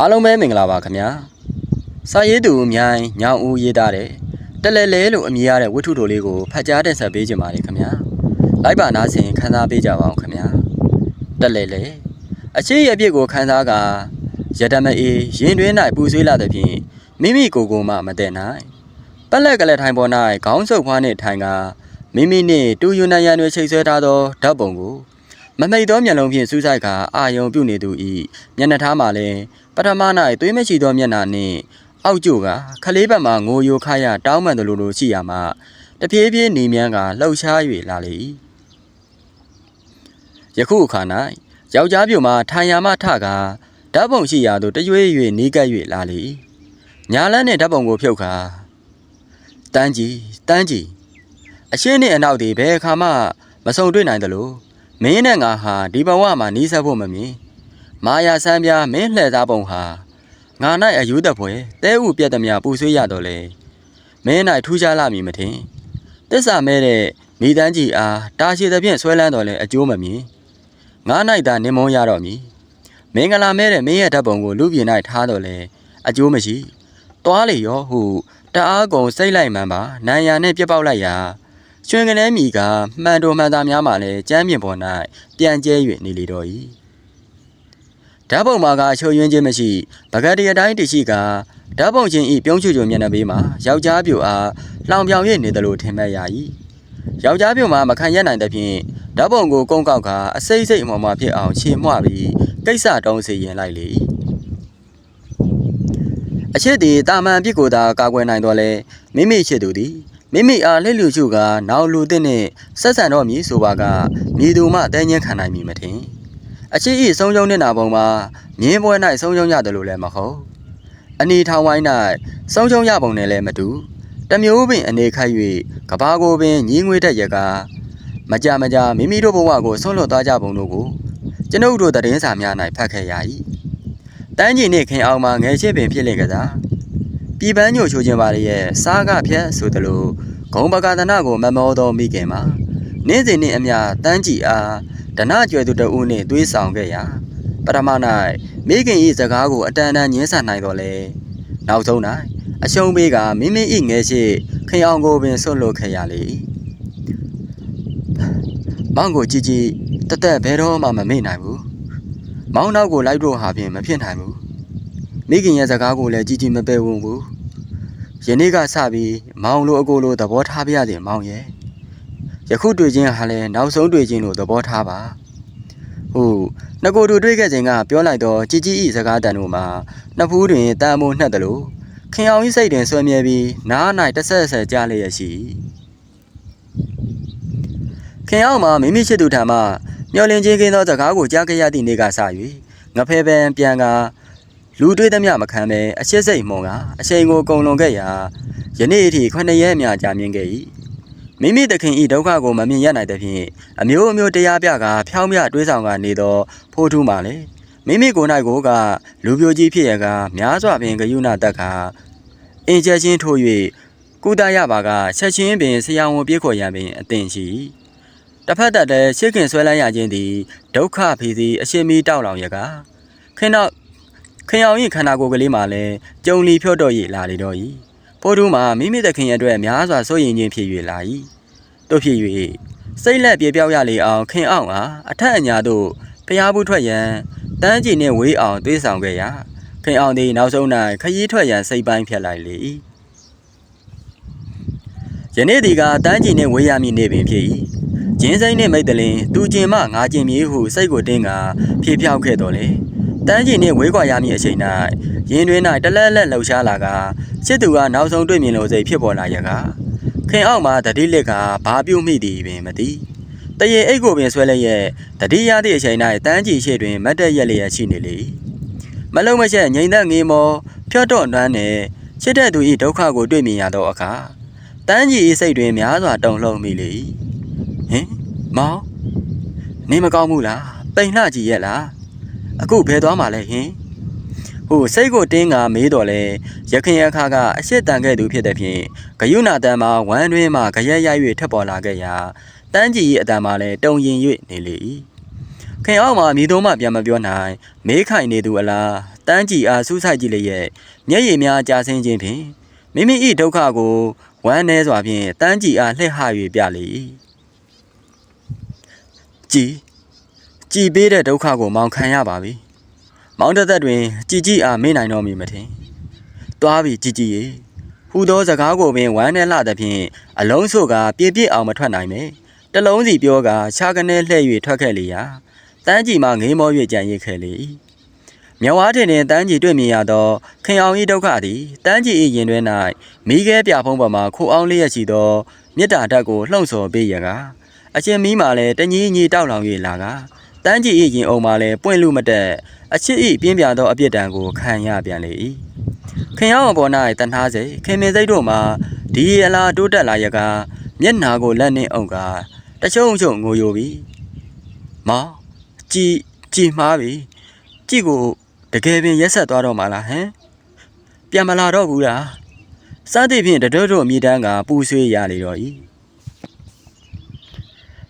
အားလုံးပဲမင်္ဂလာပါခင်ဗျာစာရေးသူမြိုင်ညောင်ဦးရေးသားတဲ့တလဲလဲလို့အမည်ရတဲ့ဝတ္ထုတိုလေးကိုဖတ်ကြားတင်ဆက်ပေးခြင်းပါတယ်ခင်ဗျာလိုက်ပါနားဆင်ခန်းစားပေးကြပါအောင်ခင်ဗျာတလဲလဲအရှိရအပြစ်ကိုခန်းစားကရတမအေးရင်တွင်း၌ပူဆွေးလာသဖြင့်မိမိကိုယ်ကိုယ်မှမတည့်နိုင်ပက်လက်ကလေးထိုင်ပေါ်၌ခေါင်းဆုပ်ဖွားနှင့်ထိုင်ကမိမိနှင့်တူယူနရန်တွင်ချိတ်ဆွဲထားသောဓာတ်ပုံကိုမမိတ်သောမျက်လုံးဖြင့်စူးစိုက်ကအာယုံပြုတ်နေသူဤမျက်နှာထားမှလည်း ပထမ၌သွေးမရှိသောမျက်နှာနှင့်အောက်ကျို့ကခလေးဘက်မှငိုယိုခရတောင်းပန်သလိုလိုရှိရမှတပြေးပြေးနေမြန်းကလှုပ်ရှား၍လာလေ၏ယခုအခါ၌ယောက်ျားပြိုမှထိုင်ရမှထကဓာတ်ပုံရှိရာသို့တရွေ့၍နီးကပ်၍လာလေ၏ညာလန်းနှင့်ဓာတ်ပုံကိုဖြုတ်ခါတန်းကြီးတန်းကြီးအရှင်းနှင့်အနောက်သည်ဘယ်အခါမှမဆုံတွေ့နိုင်သလိုမင်းနဲ့ငါဟာဒီဘဝမှာနီးစပ်ဖို့မမြင် မာယာဆန်းပြားမင်းလှည့်သားပုံဟာငါ၌အယူသက်ဖွယ်တဲဥပြက်သမျှပူဆွေးရတော့လေမင်း၌ထူးခြားလာမည်မထင်တစ္ဆာမဲတဲ့မိတန်းကြီးအားတာရှိသဖြင့်ဆွဲလန်းတော်လဲအကျိုးမမြင်ငါ၌သာနင်မုံရတော့မည်မင်္ဂလာမဲတဲ့မင်းရဲ့ဓာတ်ပုံကိုလူပြေ၌ထားတော့လဲအကျိုးမရှိတွားလေရောဟုတအားကုန်စိတ်လိုက်မှန်ပါနံရံနဲ့ပြက်ပေါက်လိုက်ရာရွှင်ကလေးမိကမှန်တော်မှန်သားများမှလည်းကျမ်းပြင်ပေါ်၌ပြန်ကျဲ၍နေလေတော့၏ ဓာတ်ပုံမှာကချုပ်ယွင်းခြင်းမရှိပကတိအတိုင်းတရှိကဓာတ်ပုံချင်းဤပြုံးချွချွမျက်နှာပေးမှာယောက်ျားပြိုအားလောင်ပြောင်၍နေတယ်လို့ထင်မှတ်ရ၏ယောက်ျားပြိုမှာမခံရနိုင်တဲ့ဖြင့်ဓာတ်ပုံကိုကုန်းကောက်ကအစိမ့်စိမ့်အမော်မှဖြစ်အောင်ခြေမွပြီးကိစ္စတုံးစီရင်လိုက်လေ၏အချစ်သည်တာမန်ပြစ်ကိုသာကာကွယ်နိုင်တော့လဲမိမိချစ်သူသည်မိမိအားလှည့်လူရှုကနောက်လူတဲ့နဲ့ဆက်ဆံတော့မည်ဆိုပါကမြည်သူမှတဲညင်းခံနိုင်မည်မထင် အချစ်ဤဆုံးရှုံးနေတာပုံမှာမြင်းပွဲ၌ဆုံးရှုံးရတယ်လို့လည်းမဟုတ်အနီထောင်ဝိုင်း၌ဆုံးရှုံးရပုံနဲ့လည်းမတူတမျိုးပင်အနေခတ်၍ကဘာကိုပင်ညီးငွေတဲ့ရကမကြမကြမိမိတို့ဘဝကိုဆွန့်လွတ်သွားကြပုံတို့ကိုကျွန်ုပ်တို့သတင်းစာများ၌ဖတ်ခဲ့ရ၏တန်းကြီးနှင့်ခင်အောင်မှငယ်ရှိပင်ဖြစ်လေကစားပြည်ပန်းညိုချိုခြင်းပါလေရဲ့စားကဖြတ်ဆိုသလိုဂုံပကာဒနာကိုမမောသောမိခင်မှာနေ့စဉ်နှင့်အမျှတန်းကြည်အား ဒနာကျွယ်သူတဦးနှင့်သွေးဆောင်ခဲ့ရာပထမ၌မိခင်၏စကားကိုအတန်တန်ညင်းဆန်နိုင်တော်လဲနောက်ဆုံး၌အရှုံးပေးကမိမိ၏ငယ်ရှိခင်အောင်ကိုပင်ဆွတ်လွတ်ခဲ့ရလေ၏မောင်ကိုကြည်ကြည်တသက်ဘယ်တော့မှမမေ့နိုင်ဘူးမောင်နောက်ကိုလိုက်တော့ဟာဖြင့်မဖြစ်နိုင်ဘူးမိခင်ရဲ့စကားကိုလည်းကြည်ကြည်မပဲဝုံဘူးယနေ့ကစပြီးမောင်လိုအကိုလိုသဘောထားပြရတဲ့မောင်ရဲ့ ယခုတွေ့ချင်းဟာလည်းနောက်ဆုံးတွေ့ချင်းလို့သဘောထားပါဟုတ်ငကိုတို့တွေ့ခဲ့ချိန်ကပြောလိုက်တော့ကြည်ကြည်ဤစကားတန်တို့မှာနှစ်ဖူးတွင်တာမိုးနှက်တယ်လို့ခင်အောင်ဤစိတ်တွင်ဆွဲမြဲပြီးနား၌တဆက်ဆက်ကြားလျက်ရှိခင်အောင်မှာမိမိချစ်သူထံမှမျောလင်းချင်းကင်းသောစကားကိုကြားခဲ့ရသည့်နေ့ကစ၍ငဖဲပန်ပြန်ကလူတွေးသမျှမခံပဲအရှက်စိတ်မုံကအချိန်ကိုကုံလွန်ခဲ့ရာယနေ့အထိခုနှစ်ရက်မြကြာမြင့်ခဲ့၏ မိမိသခင်ဤဒုက္ခကိုမမြင်ရနိုင်တဲ့ဖြင့်အမျိုးအမျိုးတရားပြကဖြောင်းပြတွေးဆောင်ကနေသောဖိုးထူးမှလည်းမိမိကိုယ်၌ကိုကလူပြိုကြီးဖြစ်ရကများစွာပင်ဂယုဏတက်ကအင်ချက်ချင်းထိုး၍ကုသရပါကချက်ချင်းပင်ဆရာဝန်ပြေးခေါ်ရန်ပင်အသင်ရှိတစ်ဖက်သက်တည်းရှစ်ခင်ဆွဲလန်းရခြင်းသည်ဒုက္ခဖီစီအရှင်မီတောက်လောင်ရကခင်တော့ခင်အောင်၏ခန္ဓာကိုယ်ကလေးမှလည်းကြုံလီဖြော့တော့ရလာလေတော့၏ ဖိုးထူးမှာမိမိသခင်ရဲ့အတွက်များစွာစိုးရင်ချင်းဖြစ်၍လာ၏တို့ဖြစ်၍စိတ်လက်ပြေပြောက်ရလေအောင်ခင်အောင်ဟာအထက်အညာသို့ဖျားဘူးထွက်ရန်တန်းကြည်နှင့်ဝေးအောင်တွေးဆောင်ခဲ့ရာခင်အောင်သည်နောက်ဆုံး၌ခရီးထွက်ရန်စိတ်ပိုင်းဖြတ်လိုက်လေ၏ယနေ့ဒီကတန်းကြည်နှင့်ဝေးရမည်နေပင်ဖြစ်၏ကျင်းစိမ့်နှင့်မိတ်တလင်သူကျင်မှငါကျင်မြေဟုစိတ်ကိုတင်းကဖြေဖြောက်ခဲ့တော်လေတန်းကြီးနှင့်ဝေးကွာရမည့်အချိန်၌ ရင်တွင်၌တလက်လက်လှုပ်ရှားလာကစစ်သူကနောက်ဆုံးတွေ့မြင်လို့စိတ်ဖြစ်ပေါ်လာရကခင်အောက်မှာတတိလက်ကဘာပြုတ်မိသည်ပင်မသိတရေအိတ်ကိုပင်ဆွဲလျက်တတိရသည့်အချိန်၌တန်းကြီးရှိတွင်မတ်တက်ရက်လျက်ရှိနေလေမလုံးမချက်ငိမ့်သက်ငေးမောဖြော့တော့နှမ်းနဲ့ချစ်တဲ့သူ၏ဒုက္ခကိုတွေ့မြင်ရသောအခါတန်းကြီး၏စိတ်တွင်များစွာတုန်လှုပ်မိလေဟင်မောင်နေမကောင်းဘူးလားပိန်လှကြည့်ရဲ့လားအခုဘယ်သွားမှာလဲဟင် ဟိုစိတ်ကိုတင်းကမေးတော်လဲရခင်အခါကအရှစ်တန်ခဲ့သူဖြစ်တဲ့ဖြင့်ဂယုဏတန်မှာဝမ်းတွင်းမှာကြရက်ရိုက်၍ထပ်ပေါ်လာခဲ့ရာတန်းကြီး၏အတန်မှာလည်းတုံရင်၍နေလေ၏ခင်အောက်မှာမိသုံးမပြန်မပြောနိုင်မေးခိုင်နေသူအလားတန်းကြည်အားစူးစိုက်ကြည့်လျက်မျက်ရည်များကြာဆင်းခြင်းဖြင့်မိမိ၏ဒုက္ခကိုဝမ်းနည်းစွာဖြင့်တန်းကြည်အားလှည့်ဟ၍ပြလေ၏ကြည်ကြည်ပေးတဲ့ဒုက္ခကိုမောင်ခံရပါပြီ မောင်တစ်သက်တွင်ကြည်ကြည်အားမေ့နိုင်တော်မူမထင်တွားပြီကြည်ကြည်ရေဟူသောစကားကိုပင်ဝမ်းနည်းလှသဖြင့်အလုံးစုံကပြည့်ပြည့်အောင်မထွက်နိုင်ပဲတလုံးစီပြောကခြားကနေလှည့်၍ထွက်ခဲ့လေရာတန်းကြည်မှငေးမော၍ကြံရစ်ခဲ့လေ၏မြဝါထင်တွင်တန်းကြည်တွေ့မြင်ရသောခင်အောင်၏ဒုက္ခသည်တန်းကြည်၏ရင်တွင်၌မိခဲပြဖုံးပေါ်မှခိုအောင်လျက်ရှိသောမေတ္တာဓာတ်ကိုလှုံ့ဆော်ပေးရကားအချင်းမီးမှလည်းတညီညီတောက်လောင်၍လာကား တန်းကြည်၏ရင်အုံမှလည်းပွင့်လူမတက်အချစ်၏ပြင်းပြသောအပြစ်ဒဏ်ကိုခံရပြန်လေ၏ခင်အောင်ပေါ်၌တန်ထားစေခင်မင်စိတ်တို့မှဒီအလားတိုးတက်လာရကားမျက်နာကိုလက်နှင့်အုံကားတချုံချုံငိုယိုပြီမောင်ကြည်ကြည်မှားပြီကြည်ကိုတကယ်ပင်ရက်ဆက်သွားတော့မှလားဟမ်ပြန်မလာတော့ဘူးလားစသည့်ဖြင့်တတော်တို့အမိတန်းကပူဆွေးရလေတော့၏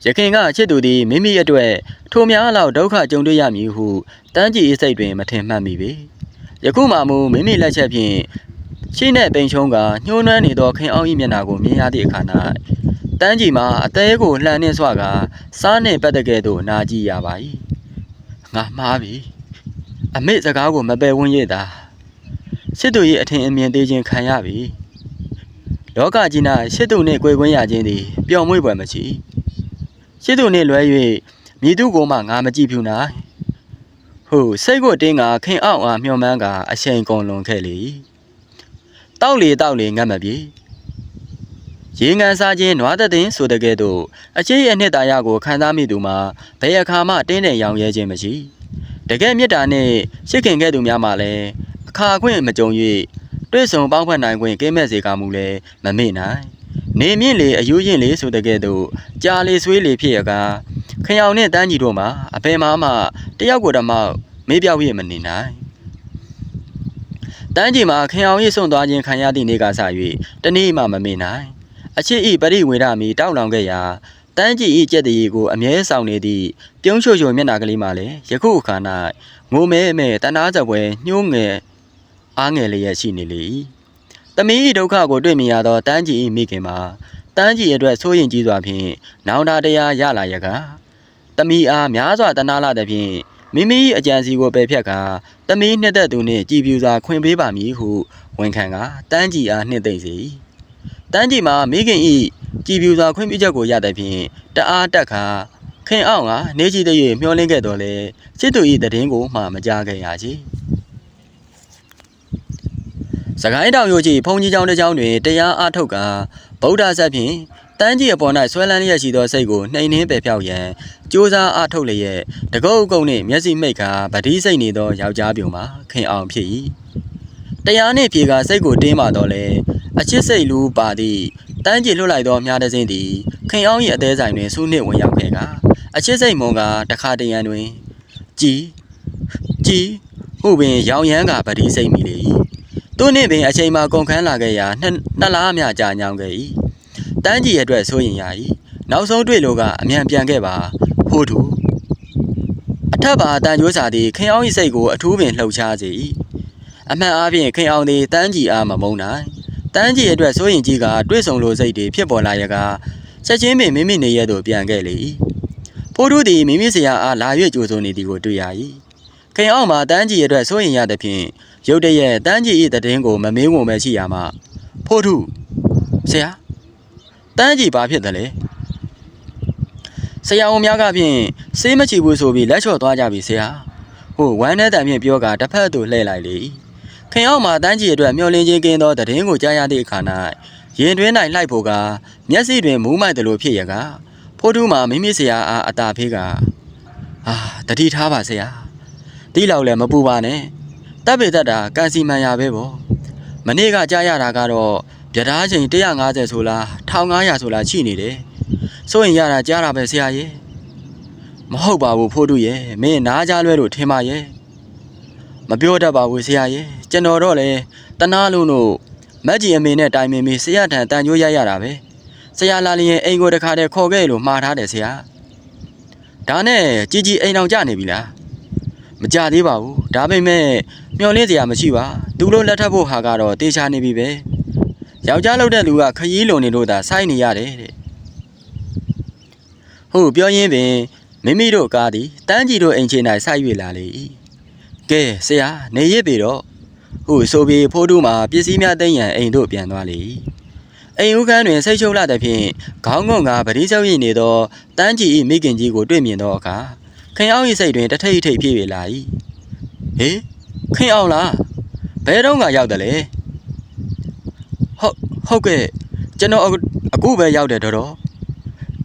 ရခင်ကအချစ်သူသည်မိမိအတွက်ထိုများလောက်ဒုက္ခကြုံတွေ့ရမည်ဟုတန်းကြည်၏စိတ်တွင်မထင်မှတ်မိပေယခုမှမူမိမိလက်ချက်ဖြင့်ရှိနှင့်ပိန်ချုံကညှိုးနှွမ်းနေသောခင်အောင်၏မျက်နှာကိုမြင်ရသည့်အခါ၌တန်းကြည်မှာအသေးကိုလှန်နှင့်ဆွကစားနှင့်ပတ်သက်ကဲ့သို့နာကြည့်ရပါ၏ငါမှားပြီအမေစကားကိုမပယ်ဝန်းရတာစစ်သူ၏အထင်အမြင်သေးခြင်းခံရပြီလောကကြီး၌စစ်သူနှင့်ကြွယ်ကွင်းရခြင်းသည်ပျော်မွေ့ပွယ်မရှိ စစ်သူနှင့်လွဲ၍မြည်သူကိုမှငါမကြည့်ဖြူနိုင်ဟုစိတ်ကိုတင်းကခင်အောင်အားမျှော်မှန်းကအရှိန်ကုန်လွန်ခဲ့လေတောက်လေတောက်လေငတ်မပြေရေငန်းစားခြင်းနွားသက်တင်ဆိုတဲ့ကဲ့သို့အချစ်ရဲ့နှစ်သာရကိုခံစားမိသူမှာဘယ်အခါမှတင်းတဲ့ရောင်ရဲခြင်းမရှိတကယ်မေတ္တာနှင့်ရှစ်ခင်ခဲ့သူများမှလည်းအခါခွင့်မကြုံ၍တွေ့ဆုံပေါင်းဖက်နိုင်ခွင့်ကင်းမဲ့စေကမူလည်းမမေ့နိုင် နေမြင့်လေအယူရင်လေဆိုတဲ့ကဲ့သို့ကြာလေဆွေးလေဖြစ်ရကားခရောင်နှင့်တန်းကြီးတို့မှာအပေမားမှတယောက်ကိုယ်တမောက်မေးပြောက်ရမနေနိုင်တန်းကြီးမှာခရောင်ရိစွန့်သွားခြင်းခံရသည့်နေ့ကစ၍တနေ့မှမမေ့နိုင်အချစ်ဤပရိဝေဒမီတောက်လောင်ခဲ့ရာတန်းကြီးဤကြက်တရီကိုအမြဲဆောင်နေသည့်ပြုံးချွချွမျက်နှာကလေးမှလည်းယခုအခါ၌ငိုမဲမဲတနာကြပွဲညှိုးငယ်အားငယ်လျက်ရှိနေလေ၏ တမီးဤဒုက္ခကိုတွေ့မြင်ရသောတန်းကြီးဤမိခင်မှာတန်းကြီးအတွက်စိုးရင်ကြီးစွာဖြင့်နောင်တတရားရလာရကတမီးအားများစွာတနာလာသည်ဖြင့်မိမိအကြံစီကိုပယ်ဖြတ်ကာတမီးနှစ်သက်သူနှင့်ကြည်ပြူစွာခွင့်ပေးပါမည်ဟုဝန်ခံကာတန်းကြီးအားနှင့်သိမ့်စေ၏တန်းကြီးမှာမိခင်ဤကြည်ပြူစွာခွင့်ပြုချက်ကိုရသည်ဖြင့်တအားတက်ခါခင်အောင်ကနေကြည့်တဲ့၍မျောလင်းခဲ့တော်လဲစစ်သူဤတည်င်းကိုမှမကြားခဲ့ရချေ စကိုင်းတောင်ရိုးကြီးဘုံကြီးကျောင်းတစ်ကျောင်းတွင်တရားအားထုတ်ကာဗုဒ္ဓဇတ်ဖြင့်တန်းကြီးအပေါ်၌ဆွဲလန်းလျက်ရှိသောစိတ်ကိုနှိမ်နှင်းပယ်ဖြောက်ရန်ကြိုးစားအားထုတ်လျက်တကုတ်ကုတ်နှင့်မျက်စိမိတ်ကာဗတိစိတ်နေသောယောက်ျားပြုံမှာခင်အောင်ဖြစ်၏တရားနှင့်ဖြေကာစိတ်ကိုတင်းမာတော့လေအချစ်စိတ်လူပါသည့်တန်းကြီးလွတ်လိုက်သောမြားတစင်းသည်ခင်အောင်၏အသေးဆိုင်တွင်စူးနှင့်ဝင်ရောက်ခဲ့ကာအချစ်စိတ်မုံကတခါတရံတွင်ကြည်ကြည်ဟုပင်ရောင်ရမ်းကဗတိစိတ်မိလေ၏ သူနှင့်ပင်အချိန်မှကုန်ခန်းလာခဲ့ရာနှစ်နှစ်လားမြကြာညောင်းခဲ့၏တန်းကြီးရဲ့အတွက်စိုးရင်ရ၏နောက်ဆုံးတွေ့လို့ကအမြန်ပြန်ခဲ့ပါဟိုးသူအထက်ပါတန်ကြိုးစာသည်ခင်အောင်၏စိတ်ကိုအထူးပင်လှုပ်ရှားစေ၏အမှန်အားဖြင့်ခင်အောင်သည်တန်းကြီးအားမမုန်းနိုင်တန်းကြီးအတွက်စိုးရင်ကြီးကတွေ့ဆုံလိုစိတ်တွေဖြစ်ပေါ်လာရကချက်ချင်းပင်မိမိနေရသို့ပြန်ခဲ့လေ၏ဖိုးတို့သည်မိမိဆရာအားလာ၍ကြိုးစုံနေသည်ကိုတွေ့ရ၏ခင်အောင်မှာတန်းကြီးအတွက်စိုးရင်ရသဖြင့် ရုတ်တရက်တန်းကြီး၏တည်င်းကိုမမေးဝင်ပဲရှိရမှဖိုးထုဆရာတန်းကြီးဘာဖြစ်တယ်လဲဆရာဝန်များကဖြင့်ဆေးမချီဘူးဆိုပြီးလက်လျှော့သွားကြပြီဆရာဟိုဝမ်းနဲ့တံဖြင့်ပြောကတစ်ဖက်သို့လှည့်လိုက်လေခင်အောင်မှာတန်းကြီးအတွက်မျောလင်းခြင်းကင်းသောတည်င်းကိုကြားရသည့်အခါ၌ရင်တွင်း၌လှိုက်ဖို့ကမျက်စိတွင်မူးမိုက်တယ်လို့ဖြစ်ရကဖိုးထုမှာမိမိဆရာအားအတာဖေးကအာတတိထားပါဆရာတီးလောက်လည်းမပူပါနဲ့ တပ်ပေတတ်တာကန်စီမန်ရပဲပေါ့မနေ့ကကြားရတာကတော့ပြဓာချိန်150ဆိုလား1500ဆိုလားရှိနေတယ်စိုးရင်ရတာကြားတာပဲဆရာရဲ့မဟုတ်ပါဘူးဖိုးတုရဲ့မင်းနားကြလွဲလို့ထင်ပါရဲ့မပြောတတ်ပါဘူးဆရာရဲ့ကျွန်တော်တော့လေတနာလုံးတို့မက်ကြီးအမေနဲ့တိုင်မင်မီဆရာထံတန်ကြိုးရရတာပဲဆရာလာလျင်အိမ်ကိုတခါတည်းခေါ်ခဲ့လို့မှားထားတယ်ဆရာဒါနဲ့ជីជីအိမ်အောင်ကြနေပြီလားမကြသေးပါဘူးဒါပေမဲ့ မျောလင်းစရာမရှိပါသူတို့လက်ထပ်ဖို့ဟာကတော့တေချာနေပြီပဲယောက်ျားလောက်တဲ့လူကခရီးလုံနေလို့သာစိုက်နေရတယ်တဲ့ဟုတ်ပြောရင်းပင်မိမိတို့ကားသည်တန်းကြီးတို့အိမ်ချေ၌စိုက်၍လာလေ၏ကဲဆရာနေရစ်ပြီတော့ဟုတ်ဆိုပြီးဖိုးတူးမှာပစ္စည်းများသိမ်းရန်အိမ်တို့ပြန်သွားလေ၏အိမ်ဦးခန်းတွင်ဆိတ်ချုပ်လာတဲ့ဖြင့်ခေါင်းငုံကပတိစောက်ရည်နေသောတန်းကြီး၏မိခင်ကြီးကိုတွေ့မြင်သောအခါခင်အောင်၏စိတ်တွင်တထိတ်ထိတ်ဖြစ်၍လာ၏ဟေး ခင်အောင်လားဘယ်တော့မှရောက်တယ်လေဟုတ်ဟုတ်ကဲ့ကျွန်တော်အခုအခုပဲရောက်တယ်တော်တော်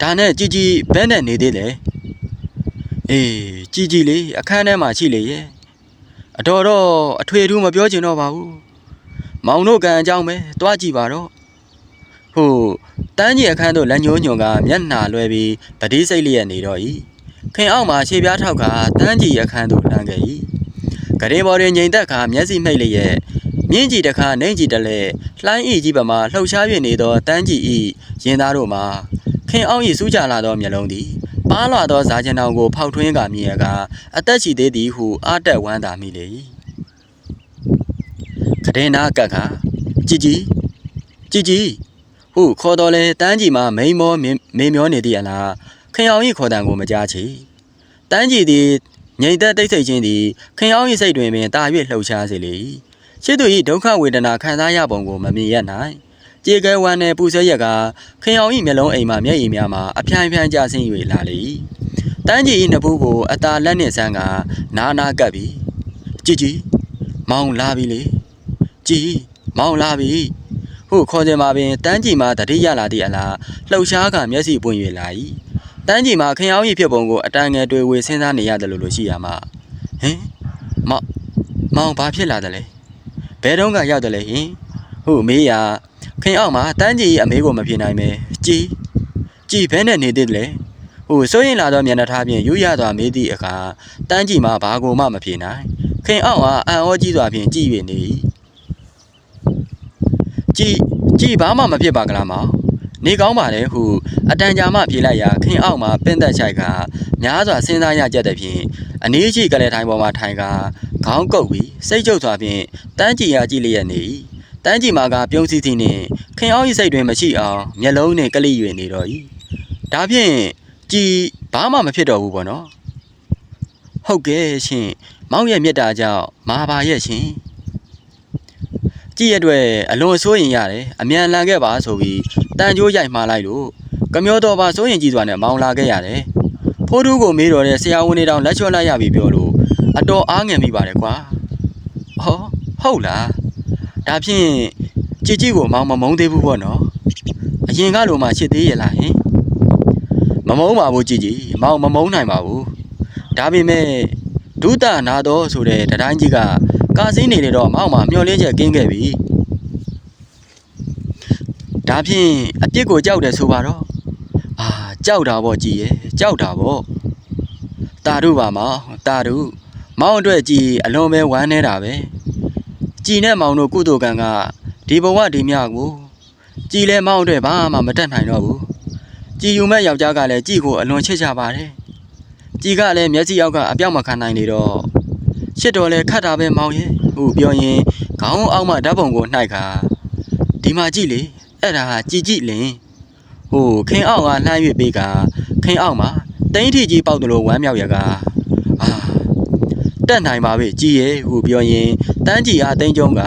ဒါနဲ့ជីជីဘဲနဲ့နေသေးတယ်အေးជីជីလေးအခန်းထဲမှာရှိလေရဲ့အတော်တော့အထွေထူးမပြောချင်တော့ပါဘူးမောင်တို့ကံအကြောင်းပဲတွားကြည့်ပါတော့ဟိုတန်းကြီးအခန်းသို့လက်ညှိုးညွန်ကမျက်နှာလွှဲပြီးပတိစိတ်လျက်နေတော့၏ခင်အောင်မှာခြေပြားထောက်ကတန်းကြီးအခန်းသို့လမ်းခဲ့၏ ကလေးပေါ်တွင်ငိန်သက်ခါမျက်စိမှိတ်လျက်မြင်းကြီးတစ်ခါနှိမ့်ကြီးတလဲလှိုင်းဤကြီးပမာလှုပ်ရှား၍နေသောတန်းကြီးဤရင်သားတို့မှာခင်အောင်ဤစူးကြလာသောမျက်လုံးသည်ပါလာသောဇာချင်တော်ကိုဖောက်ထွင်းကမြင်ရကအသက်ရှိသေးသည်ဟုအာတက်ဝမ်းသာမိလေ၏ကတဲ့နာကတ်ခါជីជីជីជីဟုခေါ်တော်လဲတန်းကြီးမှာမိန်မောမေမျောနေသည်အလားခင်အောင်ဤခေါ်တံကိုမကြားချေတန်းကြီးသည် ငြိမ်သက်တိတ်ဆိတ်ခြင်းသည်ခင်အောင်ဤစိတ်တွင်ပင်တာ၍လှုပ်ရှားစေလေ၏ချစ်သူ၏ဒုက္ခဝေဒနာခံစားရပုံကိုမမြင်ရနိုင်ကြေကဲဝမ်းနှင့်ပူဆဲရက်ကခင်အောင်၏မျက်လုံးအိမ်မှမျက်ရည်များမှာအဖြိုင်ဖြိုင်ကျဆင်း၍လာလေ၏တန်းကြီး၏နဖူးကိုအသာလက်နှင့်ဆန်းကနာနာကပ်ပြီးကြည်ကြည်မောင်လာပြီလေကြည်မောင်လာပြီဟုခေါ်ကြမှာပင်တန်းကြီးမှတတိရလာသည့်အလားလှုပ်ရှားကမျက်စိပွင့်၍လာ၏ တန်းကြီးမှခင်အောင်၏ဖြစ်ပုံကိုအတန်ငယ်တွေ့ဝေစဉ်းစားနေရတယ်လို့လို့ရှိရမှာဟင်မောင်မောင်ဘာဖြစ်လာတယ်လဲဘယ်တော့ကရောက်တယ်လဲဟင်ဟုမေးရာခင်အောင်မှာတန်းကြီးအမေကိုမဖြေနိုင်ပဲကြည်ကြည်ဘဲနဲ့နေသေးတယ်လေဟိုစိုးရင်လာတော့မျက်နှာထားဖြင့်ယူရသွားမေးသည့်အခါတန်းကြီးမှာဘာကိုမှမဖြေနိုင်ခင်အောင်ကအံ့ဩကြီးစွာဖြင့်ကြည်၍နေ၏ကြည်ကြည်ဘာမှမဖြစ်ပါကလားမောင် နေကောင်းပါလေဟုအတန်ကြာမှပြေးလိုက်ရာခင်အောင်မှာပင့်သက်ချိုက်ကများစွာစဉ်းစားရကြတဲ့ဖြင့်အနည်းရှိကလေးထိုင်ပေါ်မှာထိုင်ကခေါင်းကုပ်ပြီးစိတ်ကြုပ်စွာဖြင့်တန်းကြည်ရကြည့်လျက်နေ၏တန်းကြည်မာကပြုံးစည်းသည်နှင့်ခင်အောင်၏စိတ်တွင်မရှိအောင်မျက်လုံးနှင့်ကလိ၍နေတော့၏ဒါဖြင့်ကြည်ဘာမှမဖြစ်တော့ဘူးပေါ့နော်ဟုတ်ကဲ့ရှင်မောင်ရဲ့မြတ်တာကြောင့်မာပါရဲ့ရှင် ကြည်ရတဲ့အလွန်ဆိုးရင်ရတယ်အမြန်လန်ခဲ့ပါဆိုပြီးတန်ကြိုးရိုက်မှားလိုက်လို့ကမျောတော်ပါစိုးရင်ကြီးစွာနဲ့မောင်လာခဲ့ရတယ်ဖိုးထူးကိုမေးတော်တဲ့ဆရာဝန်တွေတောင်လက်ချော့လိုက်ရပြီပြောလို့အတော်အားငယ်မိပါတယ်ကွာဟောဟုတ်လားဒါဖြင့်ကြည်ကြည်ကိုမောင်မမုန်းသေးဘူးပေါ့နော်အရင်ကလိုမှချစ်သေးရလားဟင်မမုန်းပါဘူးကြည်ကြည်မောင်မမုန်းနိုင်ပါဘူးဒါပေမဲ့ဒုတာနာတော်ဆိုတဲ့တတိုင်းကြီးက ကာစင်းနေလေတော့မောင်မှမျောလင်းချက်ကင်းခဲ့ပြီဒါဖြင့်အပြစ်ကိုကြောက်တယ်ဆိုပါတော့အာကြောက်တာပေါ့ကြည်ရဲ့ကြောက်တာပေါ့တာတို့ပါမောင်တာတို့မောင်အတွက်ကြည်အလွန်ပဲဝမ်းနေတာပဲကြည်နဲ့မောင်တို့ကုသိုလ်ကံကဒီဘဝဒီမြကိုကြည်လဲမောင်အတွက်ဘာမှမတတ်နိုင်တော့ဘူးကြည်ယူမဲ့ယောက်ျားကလည်းကြည်ကိုအလွန်ချစ်ကြပါတယ်ကြည်ကလည်းမျက်စိအောက်ကအပြောက်မခံနိုင်နေတော့ ရှစ်တော်လဲခတ်တာပဲမောင်ရဲ့ဟုပြောရင်ခေါင်းအောက်မှဓာတ်ပုံကိုနှိုက်ခါဒီမှာကြည့်လေအဲ့ဒါဟာကြည်ကြည့်လင်ဟိုခင်အောက်ကလှမ်း၍ပေးကခင်အောက်မှာတင်းထီကြီးပေါက်တယ်လို့ဝမ်းမြောက်ရကအာတက်နိုင်ပါပဲကြည်ရဲ့ဟုပြောရင်တန်းကြီးအားတင်းကျုံးက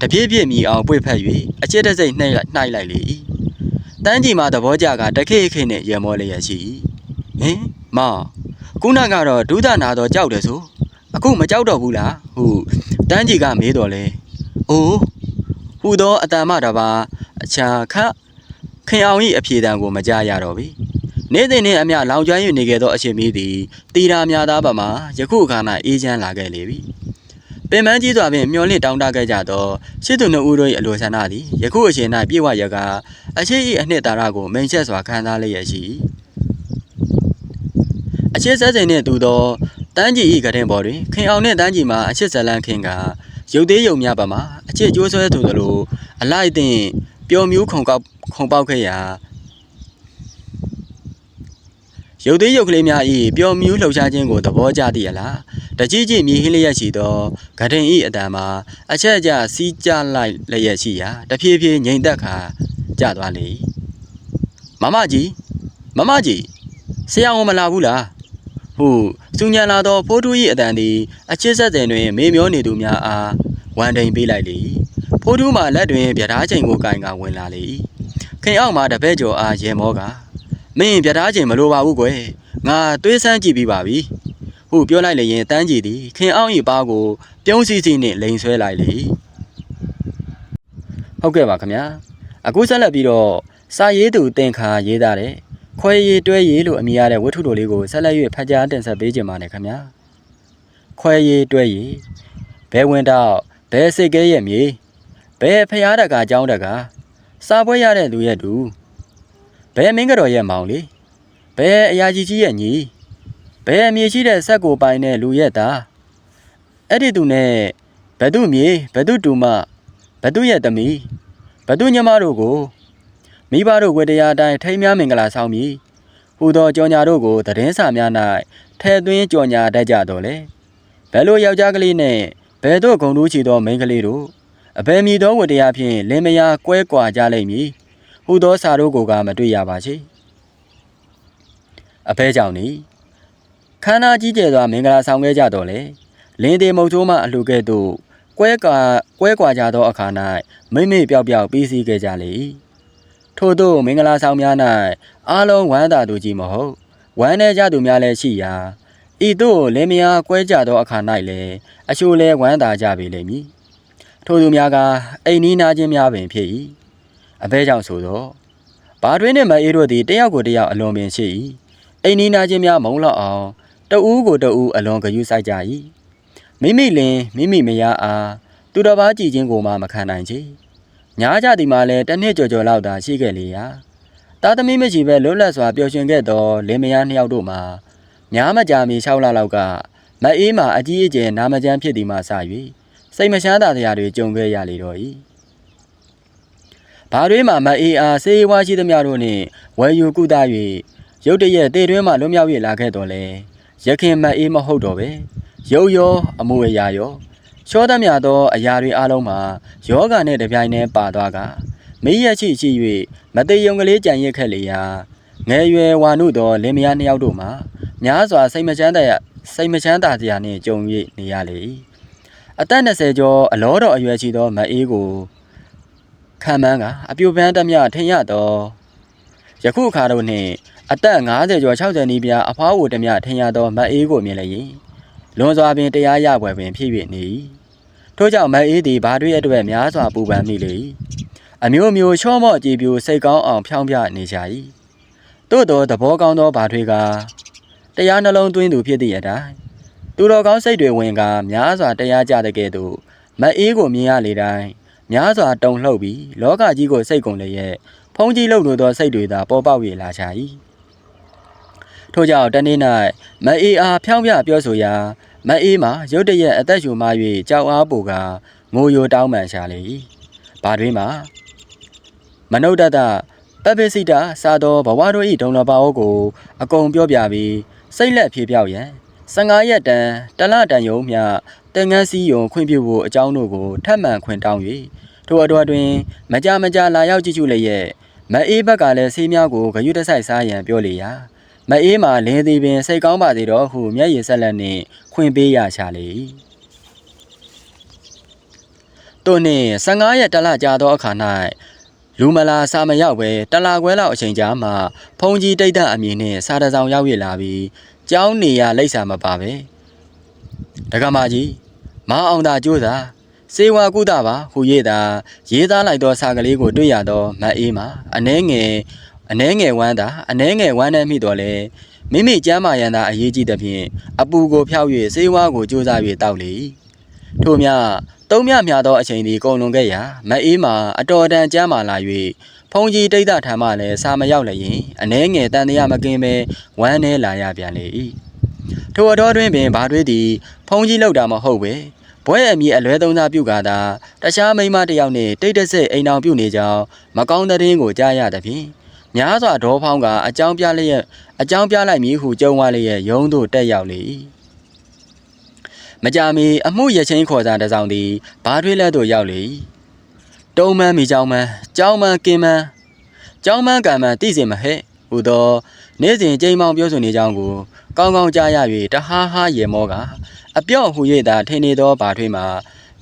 တပြည့်ပြည့်မြည်အောင်ပွေဖက်၍အချစ်တစိမ့်နှိုက်နှိုက်လိုက်လေ၏တန်းကြီးမှာသဘောကျကတခေခေနဲ့ရေမောလျက်ရှိ၏ဟင်မောင်ခုနကတော့ဒုဒနာတော့ကြောက်တယ်ဆို အခုမကြောက်တော့ဘူးလားဟုတန်းကြီးကမေးတော်လဲအိုးဟူသောအတန်မတပါအခြာခခင်အောင်၏အဖြေတံကိုမကြားရတော့ပြီနေ့စဉ်နှင့်အမျှလောင်ကျွမ်း၍နေခဲ့သောအရှင်မီးသည်တီရာများသားပမာယခုအခါ၌အေးချမ်းလာခဲ့လေပြီပင်မကြီးစွာဖြင့်မျောလင့်တောင်းတခဲ့ကြသောရှစ်သူနှုတ်ဦးတို့၏အလိုဆန္ဒသည်ယခုအချိန်၌ပြေဝရကအရှိ၏အနှစ်သာရကိုမိန်ချက်စွာခံစားလျက်ရှိအချစ်ဆက်စဉ်နှင့်တူသော တန်းကြီး၏ကတဲ့ပေါ်တွင်ခင်အောင်နှင့်တန်းကြီးမှာအချစ်ဇလန်းခင်ကရုပ်သေးယုံများပါမှာအချစ်ကြိုးဆွဲသူတို့လိုအလိုက်တင်ပျော်မြူးခုံကောက်ခုံပေါက်ခဲ့ရာရုပ်သေးရုပ်ကလေးများဤပျော်မြူးလှုပ်ရှားခြင်းကိုသဘောကျသည်အလားတကြီးကြီးမြည်ဟင်းလျက်ရှိသောဂဒင်ဤအတန်မှာအချက်အကျစီးကြလိုက်လျက်ရှိရာတဖြည်းဖြည်းငြိမ်သက်ခါကျသွားလေမမကြီးမမကြီးဆရာဝန်မလာဘူးလား ဟုစူညံလာသောဖိုးတူ၏အတန်သည်အချစ်ဆက်တဲ့တွင် မေမျောနေသူများအားဝန်တိန်ပေးလိုက်လေဖိုးတူမှလက်တွင်ဗျာဒားချိန်ကိုကင်ကဝင်လာလေခင်အောက်မှာတပည့်ကျော်အားရေမောကမင်းပြထားခြင်းမလိုပါဘူးကွယ်ငါသွေးဆန်းကြည့်ပြီးပါပြီဟုပြောလိုက်လေရင်တန်းကြည့်သည်ခင်အောင်ဤပါကိုပြုံးစီစီနဲ့လိန်ဆွဲလိုက်လေဟုတ်ကဲ့ပါခင်ဗျာအခုဆက်လက်ပြီးတော့စာရေးသူတင်ခါရေးသားတဲ့ ခွဲရည်တွဲရည်လို့အမည်ရတဲ့ဝတ္ထုတော်လေးကိုဆက်လက်၍ဖတ်ကြားတင်ဆက်ပေးခြင်းပါတယ်ခင်ဗျာခွဲရည်တွဲရည်ဘဲဝင်တော့ဘဲစိတ်ကဲရဲ့မြေဘဲဖျားတကာအကြောင်းတကာစာပွဲရတဲ့လူရဲ့တူဘယ်မင်းကတော့ရဲ့မောင်လေဘယ်အရာကြီးကြီးရဲ့ညီဘယ်အမြေရှိတဲ့ဆက်ကိုပိုင်တဲ့လူရဲ့သားအဲ့ဒီသူနဲ့ဘသူမြေဘသူတူမဘသူရဲ့သမီးဘသူညမတို့ကို မိဘတို့ဝေတရားအတိုင်းထိမ်းများမင်္ဂလာဆောင်ပြီးဟူသောကြော်ညာတို့ကိုသတင်းစာများ၌ထဲသွင်းကြော်ညာတတ်ကြတော်လေဘယ်လိုယောက်ျားကလေးနဲ့ဘယ်တို့ဂုံတူးချီသောမိန်းကလေးတို့အဘယ်မည်သောဝေတရားဖြင့်လင်မယားကွဲကွာကြလိမ့်မည်ဟူသောစာတို့ကိုကမတွေ့ရပါချေအဖဲကြောင့်နီခန္ဓာကြီးကျယ်စွာမင်္ဂလာဆောင်ခဲ့ကြတော့လေလင်းသေးမုတ်ချိုးမှအလှကဲ့သို့ကွဲကွာကွဲကွာကြသောအခါ၌မိမ့်မိပျောက်ပျောက်ပြီးစီးခဲ့ကြလေ ထို့သောမင်္ဂလာဆောင်များ၌အားလုံးဝမ်းသာသူကြီးမဟုတ်ဝမ်းနေကြသူများလည်းရှိရာဤသို့လင်မယားကွဲကြသောအခါ၌လည်းအချို့လဲဝမ်းသာကြပေလိမ့်မည်ထို့သူများကအိမ်နီးနာချင်းများပင်ဖြစ်၏အဘဲကြောင့်ဆိုသောဘာတွင်နှင့်မအေးတို့သည်တယောက်ကိုတယောက်အလွန်ပင်ရှိ၏အိမ်နီးနာချင်းများမုံလောက်အောင်တဦးကိုတဦးအလွန်ဂရုစိုက်ကြ၏မိမိလင်မိမိမယားအားသူတော်ဘာကြည်ခြင်းကိုမှမခံနိုင်ချေ ညားကြသည်မှာလည်းတစ်နှစ်ကျော်ကျော်လောက်သာရှိခဲ့လေရာတာသမီမရှိပဲလွတ်လပ်စွာပျော်ရွှင်ခဲ့သောလင်မယားနှစ်ယောက်တို့မှာညားမကြာမီ6လလောက်ကမအေးမှာအကြီးအကျယ်နာမကျန်းဖြစ်သည်မှစ၍စိတ်မချမ်းသာစရာတွေကြုံခဲ့ရလေတော့၏ဘာတွေမှမအေးအားစေးဝါရှိသမျှတို့နှင့်ဝယ်ယူကုသ၍ရုတ်တရက်တေတွင်းမှလွတ်မြောက်၍လာခဲ့တော်လဲရခင်မအေးမဟုတ်တော့ပဲရုပ်ရောအမှုအရာရော ချောသမျှသောအရာတွေအလုံးမှာယောဂနှင့်တပြိုင်တည်းပါသွားကမေးရရှိရှိ၍မသေးယုံကလေးကြံရစ်ခဲ့လေရာငယ်ရွယ်ဝါနုသောလင်မယားနှစ်ယောက်တို့မှာများစွာစိတ်မချမ်းသာရစိတ်မချမ်းသာစရာနှင့်ကြုံ၍နေရလေ၏အသက်20ကျော်အလောတော်အရွယ်ရှိသောမအေးကိုခံမှန်းကအပြိုပန်းသမျှထင်ရသောယခုအခါတို့နှင့်အသက်50ကျော်60နီးပြားအဖွားကိုတမျှထင်ရသောမအေးကိုမြင်လျင် လွန်စွာပင်တရားရပွဲပင်ဖြစ်၍နေ၏ထို့ကြောင့်မအေးသည်ဘာတွေအတွက်များစွာပူပန်မိလေ၏အမျိုးမျိုးချောမော့ကြည်ပြူစိတ်ကောင်းအောင်ဖြောင်းပြနေကြ၏သို့သောသဘောကောင်းသောဘာတွေကတရားနှလုံးသွင်းသူဖြစ်သည့်အတိုင်းသူတော်ကောင်းစိတ်တွေဝင်ကများစွာတရားကြတဲ့ကဲ့သို့မအေးကိုမြင်ရလေတိုင်းများစွာတုန်လှုပ်ပြီးလောကကြီးကိုစိတ်ကုန်လျက်ဖုံးကြီးလှုပ်လို့သောစိတ်တွေသာပေါ်ပေါက်၍လာကြ၏ ထို့ကြောင့်တနေ့၌မအေးအားဖြောင်းပြပြောဆိုရာမအေးမှာရုတ်တရက်အသက်ရှူမှ၍ကြောက်အားပူကငိုယိုတောင်းပန်ရှာလေ၏ဘာတွင်မှာမနုဿတတပပ္ပစိတစာသောဘဝတို့၏ဒုံလပါအိုကို အကုန်ပြောပြပြီးစိတ်လက်ဖြေပြောက်ရန်15ရက်တန်တလတန်ယုံမြတင်ငန်းစည်းယုံခွင့်ပြုဖို့အကြောင်းတို့ကိုထပ်မံခွင့်တောင်း၍ထိုအတော်တွင် မကြမကြလာရောက်ကြည့်ရှုလျက်မအေးဘက်ကလည်းဆေးများကိုဂယုတဆိုင်စားရန်ပြောလေရာ မအေးမှာလင်းသေးပင်စိတ်ကောင်းပါသေးတော့ဟုမျက်ရည်ဆက်လက်နှင့်ခွင့်ပေးရချလေ၏တို့နှင့်15ရက်တလကြာသောအခါ၌လူမလာစာမရောက်ပဲတလာခွဲလောက်အချိန်ကြာမှဖုန်ကြီးတိတ်တအမည်နှင့်စာတစောင်ရောက်ရလာပြီးကျောင်းနေရလိပ်စာမပါပဲဒကမာကြီးမအောင်သာကြိုးစားစေဝါကုသပါဟူ၍သာရေးသားလိုက်သောစာကလေးကိုတွေ့ရသောမအေးမှာအနှဲငယ် အနှဲငယ်ဝမ်းသာအနှဲငယ်ဝမ်းနဲ့မိတော်လဲမိမိကျမ်းမာရန်သာအရေးကြီးသဖြင့်အပူကိုဖျောက်၍စေဝါကိုကြိုးစား၍တောက်လေထို့မြသုံးမြမြသောအချိန်သည်ကုန်လွန်ခဲ့ရာမအေးမှာအတော်တန်ကျမ်းမာလာ၍ဖုန်ကြီးတိတ်တထံမှလည်းစာမရောက်လျင်အနှဲငယ်တန်တရားမကင်းပဲဝမ်းနေလာရပြန်လေ၏ထိုအတော်တွင်ပင်ဘာတွေသည်ဖုန်ကြီးလောက်တာမဟုတ်ပဲဘွဲအမည်အလွဲသုံးစားပြုကာသာတခြားမိန်းမတစ်ယောက်နှင့်တိတ်တဆိတ်အိမ်အောင်ပြုနေကြောင်းမကောင်းတဲ့ရင်ကိုကြားရသဖြင့် ညများစွာဒေါဖောင်းကအကြောင်းပြလျက်အကြောင်းပြလိုက်မည်ဟုကြုံသွားလျက်ရုံးသို့တက်ရောက်လေ၏မကြမီအမှုရချင်းခေါ်စားတစ်စောင်းသည်ဘားထွေးလက်သို့ရောက်လေ၏တုံးမန်းမိကြောင်းမန်းကြောင်းမန်းကင်းမန်းကြောင်းမန်းကံမန်းသိစင်မဟဲ့ဟူသောနေ့စဉ်ကြိမ်မောင်ပြောဆိုနေကြောင်းကိုကောင်းကောင်းကြားရ၍တဟားဟားရေမောကအပြော့ဟူ၍သာထင်နေသောဘားထွေးမှာ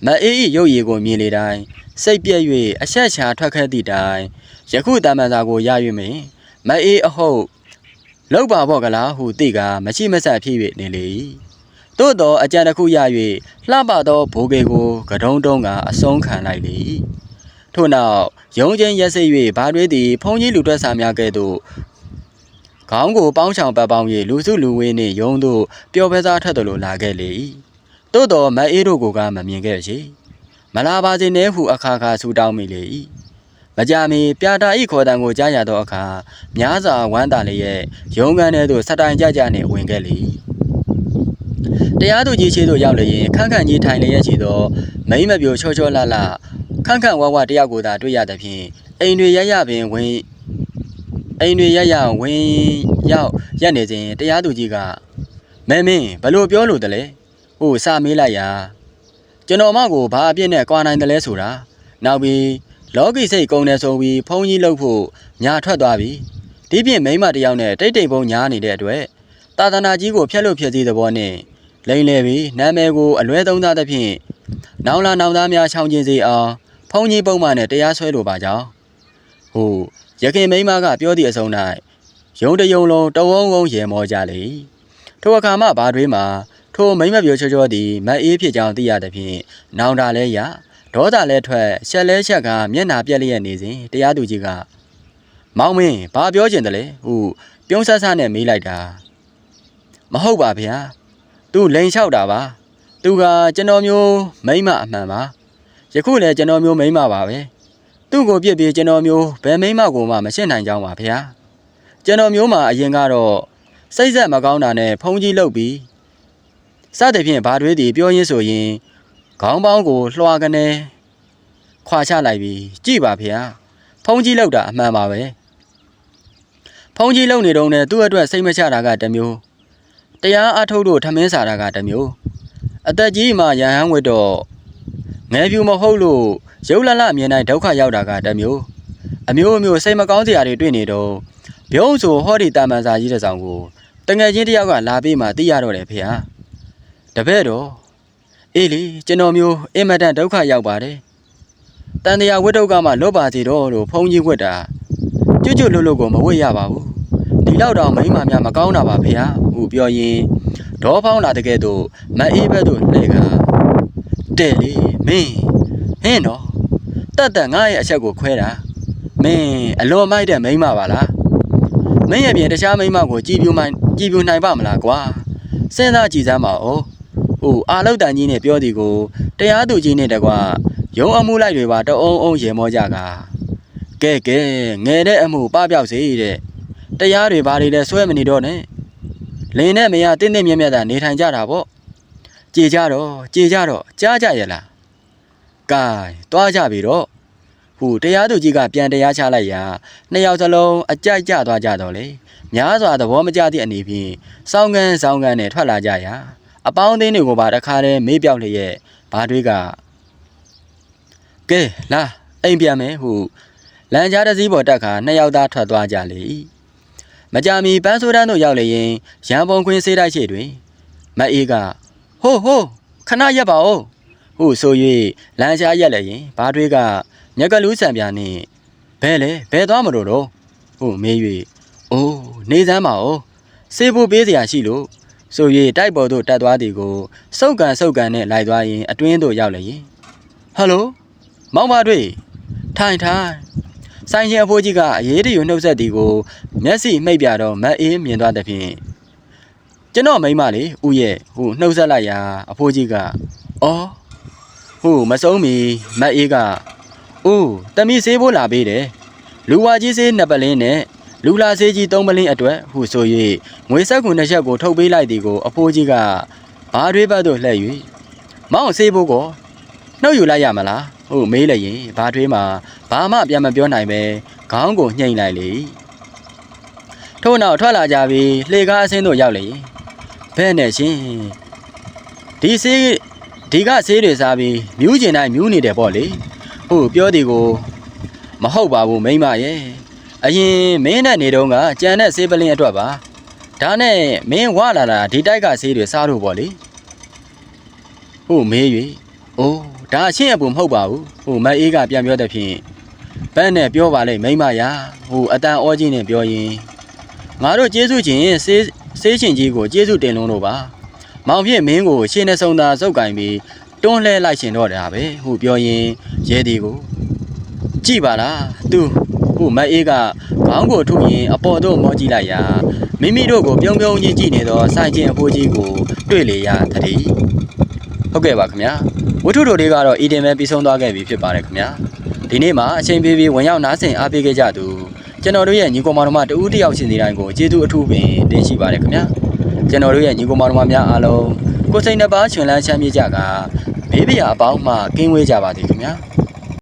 မအေး၏ရုပ်ရည်ကိုမြင်လေတိုင်းစိတ်ပြည့်၍အဆက်ချာထွက်ခဲ့သည့်တိုင် ယခုတမန်စာကိုရ၍မင်းမအေးအဟုတ်လောက်ပါပေါ့ကလားဟုသိကမရှိမဆက်ဖြစ်၍နေလေ၏သို့သောအကြံတစ်ခုရ၍လှပသောဘိုးကေကိုကတုံးတုံးကအဆုံးခံလိုက်လေ၏ထို့နောက်ရုံးချင်းရက်စိတ်၍ဘာတွေသည်ဖုန်ကြီးလူတွက်စာများကဲ့သို့ခေါင်းကိုပေါင်းချောင်ပတ်ပေါင်း၍လူစုလူဝေးနှင့်ရုံးသို့ပျော်ပဲစားထက်သလိုလာခဲ့လေ၏သို့သောမအေးတို့ကမမြင်ခဲ့ချေမလာပါစေနှင့်ဟုအခါခါဆူတောင်းမိလေ၏ မကြမီပြာတာဤခေါ်တံကိုကြားရသောအခါများစွာဝမ်းသာလျက်ရုံးခန်းထဲသို့စတိုင်ကြကြနှင့်ဝင်ခဲ့လေ၏တရားသူကြီးရှိသို့ရောက်လျင်ခန့်ခန့်ကြီးထိုင်လျက်ရှိသောမိမ့်မပြိုချောချောလှလှခန့်ခန့်ဝဝတယောက်ကိုသာတွေ့ရသဖြင့်အိမ်တွေရရပင်ဝင်အိမ်တွေရရဝင်ရောက်ရက်နေစဉ်တရားသူကြီးကမင်းမင်းဘလို့ပြောလို့တလဲဟိုစာမေးလိုက်ရာကျွန်တော်မကိုဘာအပြစ်နဲ့ကြွာနိုင်တယ်လဲဆိုတာနောက်ပြီး လောကီစိတ်ကုံနေဆိုပြီးဖုန်းကြီးလှုပ်ဖို့ညာထွက်သွားပြီဒီပြင်မိန်းမတယောက်နဲ့တိတ်တိတ်ပုံညားနေတဲ့အတွက်တာသနာကြီးကိုဖျက်လို့ဖျက်သေးတဲ့ဘောနဲ့လိန်လေပြီးနာမည်ကိုအလွဲသုံးသားသဖြင့်နောင်လာနောင်သားများချောင်းချင်းစေအောင်ဖုန်းကြီးပုံမှန်နဲ့တရားစွဲလိုပါကြောင်းဟိုရခင်မိန်းမကပြောသည့်အဆုံး၌ယုံတယုံလုံးတဝုံဝုံရေမောကြလေထိုအခါမှဘာတွေးမှာထိုမိမ့်မပြောချောချောသည်မအေးဖြစ်ကြောင်းသိရသဖြင့်နောင်တာလဲရ ဒေါသလဲထွက်ရှက်လဲရှက်ကမျက်နာပြက်လျက်နေစဉ်တရားသူကြီးကမောင်မင်းဘာပြောချင်တယ်လဲဟုပြုံးဆဆနဲ့မေးလိုက်တာမဟုတ်ပါဗျာသူလိန်လျှောက်တာပါသူကကျွန်တော်မျိုးမိမ့်မအမှန်ပါယခုလည်းကျွန်တော်မျိုးမိမ့်မပါပဲသူ့ကိုပြစ်ပြီးကျွန်တော်မျိုးဘယ်မိမ့်မကိုမှမရှင်းနိုင်ကြောင်းပါဗျာကျွန်တော်မျိုးမှာအရင်ကတော့စိတ်ဆက်မကောင်းတာနဲ့ဖုန်းကြီးလုတ်ပြီးစသဖြင့်ဘာတွေးသည်ပြောရင်းဆိုရင် ခေါင်းပေါင်းကိုလွှာကနေခွာချလိုက်ပြီးကြည်ပါဗျာဖုန်းကြီးလုတ်တာအမှန်ပါပဲဖုန်းကြီးလုတ်နေတော့နဲ့သူ့အတွက်စိတ်မချတာကတစ်မျိုးတရားအထုတ်လို့ထမင်းစားတာကတစ်မျိုးအသက်ကြီးမှရဟန်းဝတ်တော့ငယ်ဖြူမဟုတ်လို့ရုပ်လလမြင်တိုင်းဒုက္ခရောက်တာကတစ်မျိုးအမျိုးမျိုးစိတ်မကောင်းစရာတွေတွေ့နေတော့ဘုံဆိုဟောဒီတာမန်စာကြီးတဲ့ဆောင်ကိုတငယ်ချင်းတယောက်ကလာပြီးမှသိရတော့တယ်ဖေဟာတပည့်တော် အေးလေကျွန်တော်မျိုးအင်မတန်ဒုက္ခရောက်ပါတယ်တန်တရားဝိတုကမှလောပါစီတော့လို့ဖုန်းကြီးဝတ်တာကျွတ်ကျွတ်လွတ်လွတ်ကိုမဝတ်ရပါဘူးဒီလောက်တော့မိမများမကောင်းတာပါဖေဟာဟုပြောရင်ဒေါ်ဖောင်းလာတဲ့ကဲ့သို့မအေးဘက်သို့လှည့်ကတဲ့လေမင်းဟင်းတော့တတ်တတ်ငါရဲ့အချက်ကိုခွဲတာမင်းအလွန်မိုက်တဲ့မိန်းမပါလားမင်းရဲ့ပြင်တခြားမိန်းမကိုကြည်ပြူမှန်ကြည်ပြူနိုင်ပါမလားကွာစဉ်းစားကြည့်စမ်းပါဦး ဟိုအာလောက်တန်ကြီးနဲ့ပြောသည်ကိုတရားသူကြီးနဲ့တကွာရုံအမှုလိုက်တွေပါတအုံအုံရေမောကြကကဲကဲငယ်တဲ့အမှုပပြောက်စေတဲ့တရားတွေဘာတွေလဲဆွဲမနေတော့နဲ့လင်းနဲ့မရတင်းတင်းမြက်မြက်သာနေထိုင်ကြတာပေါ့ကြည်ကြတော့ကြည်ကြတော့ကြားကြရဲ့လားကဲတွားကြပြီတော့ဟူတရားသူကြီးကပြန်တရားချလိုက်ရာနှစ်ယောက်စလုံးအကြိုက်ကြသွားကြတော့လေများစွာသဘောမကျသည့်အနေဖြင့်စောင်းကန်းစောင်းကန်းနဲ့ထွက်လာကြရာ အပေါင်းအသင်းတွေကိုပါတခါတည်းမေ့ပြောက်လျက်ဘာတွေးကကဲလာအိမ်ပြန်မယ်ဟုလမ်းကြားတစ်စီးပေါ်တက်ခါနှစ်ယောက်သားထွက်သွားကြလေမကြမီပန်းဆိုးတန်းတို့ရောက်လျင်ရန်ပုံခွင်းစေးတိုက်ရှိတွင်မအေးကဟိုးဟိုးခဏရက်ပါဦးဟုဆို၍လမ်းရှားရက်လျင်ဘာတွေးကမြက်ကလူးဆံပြာနှင့်ဘဲလေဘဲသွားမလို့တော့ဟုမေး၍အိုးနေစမ်းပါဦးစေဖို့ပေးစရာရှိလို့ ဆို၍တိုက်ပေါ်သို့တက်သွားသည်ကိုစုပ်ကန်စုပ်ကန်နဲ့လိုက်သွားရင်အတွင်းသို့ရောက်လျင်ဟယ်လိုမောင်ပါတွေ့ထိုင်ထိုင်ဆိုင်ရှင်အဖိုးကြီးကအရေးတယူနှုတ်ဆက်သည်ကိုမျက်စိမှိတ်ပြတော့မတ်အေးမြင်သွားတဲ့ဖြင့်ကျွန်တော်မိမလေးဦးရဲ့ဟိုနှုတ်ဆက်လိုက်ရာအဖိုးကြီးကအော်ဟိုမဆုံးမီမတ်အေးကဦးတမီဆေးဖို့လာပေးတယ်လူဝါကြီးဆေးနှစ်ပလင်းနဲ့ လူလာဆေးကြီးသုံးပလင်းအတွက်ဟုဆို၍ငွေဆက်ကူနှစ်ချက်ကိုထုတ်ပေးလိုက်သည်ကိုအဖိုးကြီးကဘာတွေးပတ်သို့လှည့်၍မောင်ဆေးဖို့ကိုနှုတ်ယူလိုက်ရမလားဟုတ်မေးလိုက်ရင်ဘာတွေးမှာဘာမှပြန်မပြောနိုင်ပဲခေါင်းကိုညှိမ့်လိုက်လေထို့နောက်ထွက်လာကြပြီးလှေကားအဆင်းတို့ရောက်လေဘဲနဲ့ရှင်ဒီဆေးဒီကဆေးတွေစားပြီးမြူးကျင်တိုင်းမြူးနေတယ်ပေါ့လေဟုတ်ပြောဒီကိုမဟုတ်ပါဘူးမိမရဲ့ အရင်မင်းနဲ့နေတော့ကကြံတဲ့ဆေးပလင်းအတွက်ပါဒါနဲ့မင်းဝလာတာဒီတိုက်ကဆေးတွေစားလို့ပေါ့လေဟုတ်မေး၍အိုးဒါအချင်းအပူမဟုတ်ပါဘူးဟိုမအေးကပြန်ပြောတဲ့ဖြင့်ဘဲနဲ့ပြောပါလေမိမရာဟိုအတန်ဩကြီးနဲ့ပြောရင်ငါတို့ကျေးဇူးချင်းဆေးဆေးရှင်ကြီးကိုကျေးဇူးတင်လုံးလို့ပါ။မောင်ဖြစ်မင်းကိုရှင်းနေဆုံးသာစုပ်ကင်ပြီးတွန်းလှဲလိုက်ရှင်တော့တာပဲဟုပြောရင်ရဲဒီကိုကြည်ပါလားသူ ခုမအေးကခေါင်းကိုထုတ်ရင်အပေါ်သို့မောကြည့်လိုက်ရာမိမိတို့ကိုပြုံးပြုံးကြီးကြည့်နေသောစိုင်ချင်းအဖိုးကြီးကိုတွေ့လေရတည်းဟုတ်ကဲ့ပါခင်ဗျာဝတ္ထုတို့တွေကတော့ဤတင်ပဲပြီးဆုံးသွားခဲ့ပြီဖြစ်ပါတယ်ခင်ဗျာဒီနေ့မှာအချိန်ပေးပြီးဝင်ရောက်နားဆင်အားပေးခဲ့ကြသူကျွန်တော်တို့ရဲ့ညီကောင်မောင်နှမတဦးတစ်ယောက်စီနေတိုင်းကိုကျေးဇူးအထူးပင်တင်ရှိပါတယ်ခင်ဗျာကျွန်တော်တို့ရဲ့ညီကောင်မောင်နှမများအားလုံးကိုယ်စိတ်နှပါချွန်လန်းချမ်းမြေ့ကြကဘေးပရာအပေါင်းမှကင်းဝေးကြပါသည်ခင်ဗျာ